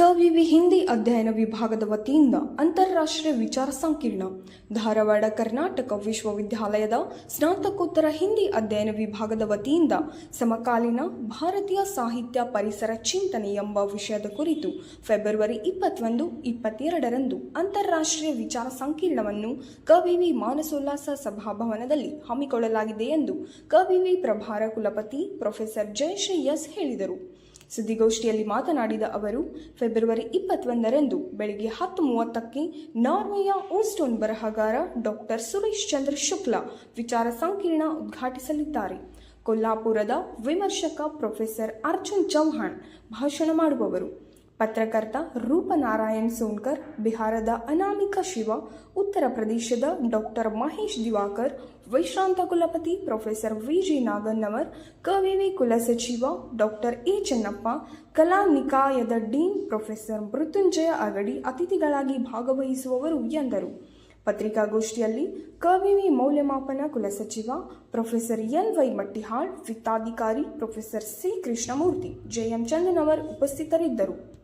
ಕವಿವಿ ಹಿಂದಿ ಅಧ್ಯಯನ ವಿಭಾಗದ ವತಿಯಿಂದ ಅಂತಾರಾಷ್ಟ್ರೀಯ ವಿಚಾರ ಸಂಕಿರಣ, ಧಾರವಾಡ, ಕರ್ನಾಟಕ ವಿಶ್ವವಿದ್ಯಾಲಯದ ಸ್ನಾತಕೋತ್ತರ ಹಿಂದಿ ಅಧ್ಯಯನ ವಿಭಾಗದ ವತಿಯಿಂದ ಸಮಕಾಲೀನ ಭಾರತೀಯ ಸಾಹಿತ್ಯ ಪರಿಸರ ಚಿಂತನೆ ಎಂಬ ವಿಷಯದ ಕುರಿತು ಫೆಬ್ರವರಿ ಇಪ್ಪತ್ತೊಂದು, ಇಪ್ಪತ್ತೆರಡರಂದು ಅಂತಾರಾಷ್ಟ್ರೀಯ ವಿಚಾರ ಸಂಕಿರಣವನ್ನು ಕವಿವಿ ಮಾನಸೋಲ್ಲಾಸ ಸಭಾಭವನದಲ್ಲಿ ಹಮ್ಮಿಕೊಳ್ಳಲಾಗಿದೆ ಎಂದು ಕವಿವಿ ಪ್ರಭಾರ ಕುಲಪತಿ ಪ್ರೊಫೆಸರ್ ಜಯಶ್ರೀ ಎಸ್ ಹೇಳಿದರು. ಸುದ್ದಿಗೋಷ್ಠಿಯಲ್ಲಿ ಮಾತನಾಡಿದ ಅವರು, ಫೆಬ್ರವರಿ ಇಪ್ಪತ್ತೊಂದರಂದು ಬೆಳಗ್ಗೆ ಹತ್ತು ಮೂವತ್ತಕ್ಕೆ ನಾರ್ವೆಯ ಓಸ್ಟೋನ್ ಬರಹಗಾರ ಡಾಕ್ಟರ್ ಸುರೇಶ್ ಚಂದ್ರ ಶುಕ್ಲಾ ವಿಚಾರ ಸಂಕಿರಣ ಉದ್ಘಾಟಿಸಲಿದ್ದಾರೆ. ಕೊಲ್ಲಾಪುರದ ವಿಮರ್ಶಕ ಪ್ರೊಫೆಸರ್ ಅರ್ಜುನ್ ಚೌಹಾಣ್ ಭಾಷಣ ಮಾಡುವವರು. ಪತ್ರಕರ್ತ ರೂಪನಾರಾಯಣ್ ಸೋನ್ಕರ್, ಬಿಹಾರದ ಅನಾಮಿಕ ಶಿವ, ಉತ್ತರ ಪ್ರದೇಶದ ಡಾಕ್ಟರ್ ಮಹೇಶ್ ದಿವಾಕರ್, ವೈಶ್ರಾಂತ ಕುಲಪತಿ ಪ್ರೊಫೆಸರ್ ವಿ ಜಿ ನಾಗನ್ನವರ್ ಕವಿವಿ ಕುಲಸಚಿವ ಡಾಕ್ಟರ್ ಎ ಚೆನ್ನಪ್ಪ, ಕಲಾ ನಿಕಾಯದ ಡೀನ್ ಪ್ರೊಫೆಸರ್ ಮೃತ್ಯುಂಜಯ ಅಗಡಿ ಅತಿಥಿಗಳಾಗಿ ಭಾಗವಹಿಸುವವರು ಎಂದರು. ಪತ್ರಿಕಾಗೋಷ್ಠಿಯಲ್ಲಿ ಕವಿವಿ ಮೌಲ್ಯಮಾಪನ ಕುಲಸಚಿವ professor N Y Mattihal, ವಿತ್ತಾಧಿಕಾರಿ professor C Krishnamurthy J M Chandanavar ಉಪಸ್ಥಿತರಿದ್ದರು.